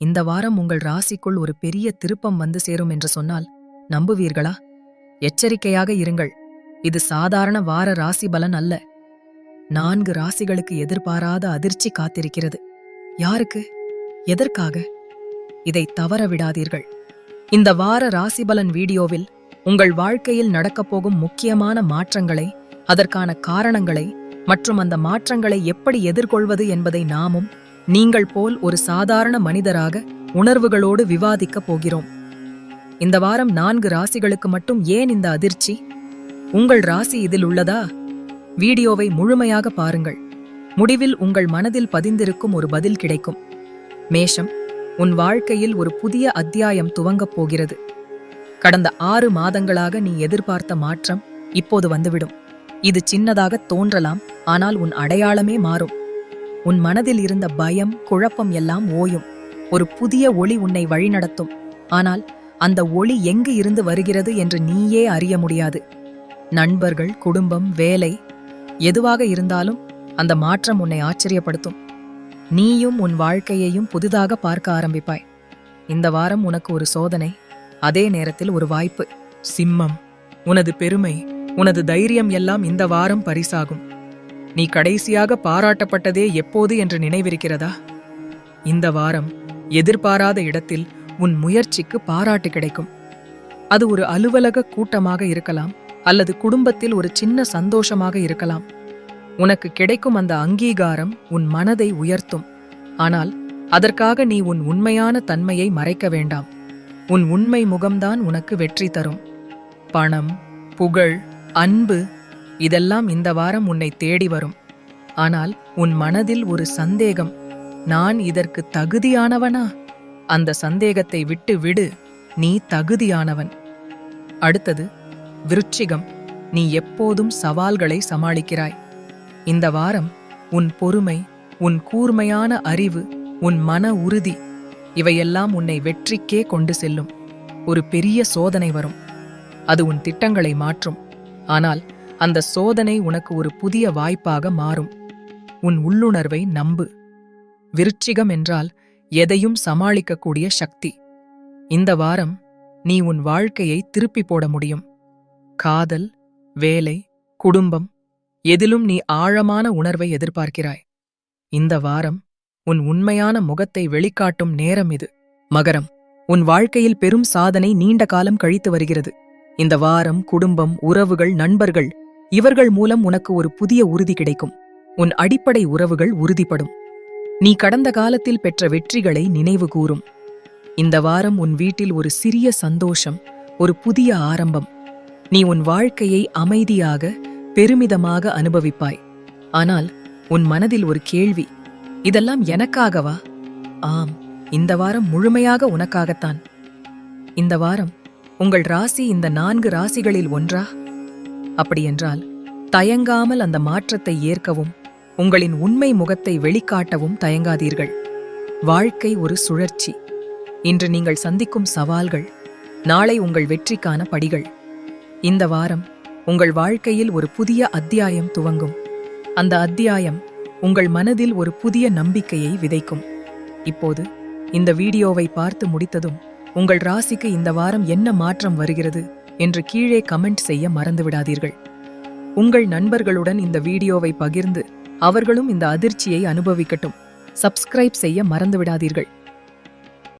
இந்த வாரம் உங்கள் ராசிக்குள் ஒரு பெரிய திருப்பம் வந்து சேரும் என்று சொன்னால் நம்புவீர்களா? எச்சரிக்கையாக இருங்கள். இது சாதாரண வார ராசி பலன் அல்ல. நான்கு ராசிகளுக்கு எதிர்பாராத அதிர்ச்சி காத்திருக்கிறது. யாருக்கு? எதற்காக? இதை தவற விடாதீர்கள். இந்த வார ராசிபலன் வீடியோவில் உங்கள் வாழ்க்கையில் நடக்கப் போகும் முக்கியமான மாற்றங்களை அதற்கான காரணங்களை மற்றும் அந்த மாற்றங்களை எப்படி எதிர்கொள்வது என்பதை நாமும் நீங்கள் போல் ஒரு சாதாரண மனிதராக உணர்வுகளோடு விவாதிக்கப் போகிறோம். இந்த வாரம் நான்கு ராசிகளுக்கு மட்டும் ஏன் இந்த அதிர்ச்சி? உங்கள் ராசி இதில் உள்ளதா? வீடியோவை முழுமையாக பாருங்கள். முடிவில் உங்கள் மனதில் பதிந்திருக்கும் ஒரு பதில் கிடைக்கும். மேஷம் உன் வாழ்க்கையில் ஒரு புதிய அத்தியாயம் துவங்கப் போகிறது. கடந்த ஆறு மாதங்களாக நீ எதிர்பார்த்த மாற்றம் இப்போது வந்துவிடும். இது சின்னதாக தோன்றலாம் ஆனால் உன் அடையாளமே மாறும். உன் மனதில் இருந்த பயம் குழப்பம் எல்லாம் ஓயும். ஒரு புதிய ஒளி உன்னை வழிநடத்தும். ஆனால் அந்த ஒளி எங்கு இருந்து வருகிறது என்று நீயே அறிய முடியாது. நண்பர்கள் குடும்பம் வேலை எதுவாக இருந்தாலும் அந்த மாற்றம் உன்னை ஆச்சரியப்படுத்தும். நீயும் உன் வாழ்க்கையையும் புதிதாக பார்க்க ஆரம்பிப்பாய். இந்த வாரம் உனக்கு ஒரு சோதனை அதே நேரத்தில் ஒரு வாய்ப்பு. சிம்மம் உனது பெருமை உனது தைரியம் எல்லாம் இந்த வாரம் பரிசாகும். நீ கடைசியாக பாராட்டப்பட்டதே எப்போது என்று நினைவிருக்கிறதா? இந்த வாரம் எதிர்பாராத இடத்தில் உன் முயற்சிக்கு பாராட்டு கிடைக்கும். அது ஒரு அலுவலக கூட்டமாக இருக்கலாம் அல்லது குடும்பத்தில் ஒரு சின்ன சந்தோஷமாக இருக்கலாம். உனக்கு கிடைக்கும் அந்த அங்கீகாரம் உன் மனதை உயர்த்தும். ஆனால் அதற்காக நீ உன் உண்மையான தன்மையை மறைக்க வேண்டாம். உன் உண்மை முகம்தான் உனக்கு வெற்றி தரும். பணம் புகழ் அன்பு இதெல்லாம் இந்த வாரம் உன்னை தேடி வரும். ஆனால் உன் மனதில் ஒரு சந்தேகம். நான் இதற்கு தகுதியானவனா? அந்த சந்தேகத்தை விட்டு விடு. நீ தகுதியானவன். அடுத்தது விருச்சிகம் நீ எப்போதும் சவால்களை சமாளிக்கிறாய். இந்த வாரம் உன் பொறுமை உன் கூர்மையான அறிவு உன் மன உறுதி இவையெல்லாம் உன்னை வெற்றிக்கே கொண்டு செல்லும். ஒரு பெரிய சோதனை வரும். அது உன் திட்டங்களை மாற்றும். ஆனால் அந்த சோதனை உனக்கு ஒரு புதிய வாய்ப்பாக மாறும். உன் உள்ளுணர்வை நம்பு. விருச்சிகம் என்றால் எதையும் சமாளிக்கக்கூடிய சக்தி. இந்த வாரம் நீ உன் வாழ்க்கையை திருப்பி போட முடியும். காதல் வேலை குடும்பம் எதிலும் நீ ஆழமான உணர்வை எதிர்பார்க்கிறாய். இந்த வாரம் உன் உண்மையான முகத்தை வெளிக்காட்டும் நேரம் இது. மகரம் உன் வாழ்க்கையில் பெரும் சாதனை நீண்ட காலம் கழித்து வருகிறது. இந்த வாரம் குடும்பம் உறவுகள் நண்பர்கள் இவர்கள் மூலம் உனக்கு ஒரு புதிய உறுதி கிடைக்கும். உன் அடிப்படை உறவுகள் உறுதிப்படும். நீ கடந்த காலத்தில் பெற்ற வெற்றிகளை நினைவு கூறும். இந்த வாரம் உன் வீட்டில் ஒரு சிறிய சந்தோஷம் ஒரு புதிய ஆரம்பம். நீ உன் வாழ்க்கையை அமைதியாக பெருமிதமாக அனுபவிப்பாய். ஆனால் உன் மனதில் ஒரு கேள்வி இதெல்லாம் எனக்காகவா? ஆம் இந்த வாரம் முழுமையாக உனக்காகத்தான். இந்த வாரம் உங்கள் ராசி இந்த நான்கு ராசிகளில் ஒன்றா? அப்படியென்றால் தயங்காமல் அந்த மாற்றத்தை ஏற்கவும் உங்களின் உண்மை முகத்தை வெளிக்காட்டவும் தயங்காதீர்கள். வாழ்க்கை ஒரு சுழற்சி. இன்று நீங்கள் சந்திக்கும் சவால்கள் நாளை உங்கள் வெற்றிக்கான படிகள். இந்த வாரம் உங்கள் வாழ்க்கையில் ஒரு புதிய அத்தியாயம் துவங்கும். அந்த அத்தியாயம் உங்கள் மனதில் ஒரு புதிய நம்பிக்கையை விதைக்கும். இப்போது இந்த வீடியோவை பார்த்து முடித்ததும் உங்கள் ராசிக்கு இந்த வாரம் என்ன மாற்றம் வருகிறது? என்று கீழே கமெண்ட் செய்ய மறந்துவிடாதீர்கள். உங்கள் நண்பர்களுடன் இந்த வீடியோவை பகிர்ந்து அவர்களும் இந்த அதிர்ச்சியை அனுபவிக்கட்டும். சப்ஸ்கிரைப் செய்ய மறந்துவிடாதீர்கள்.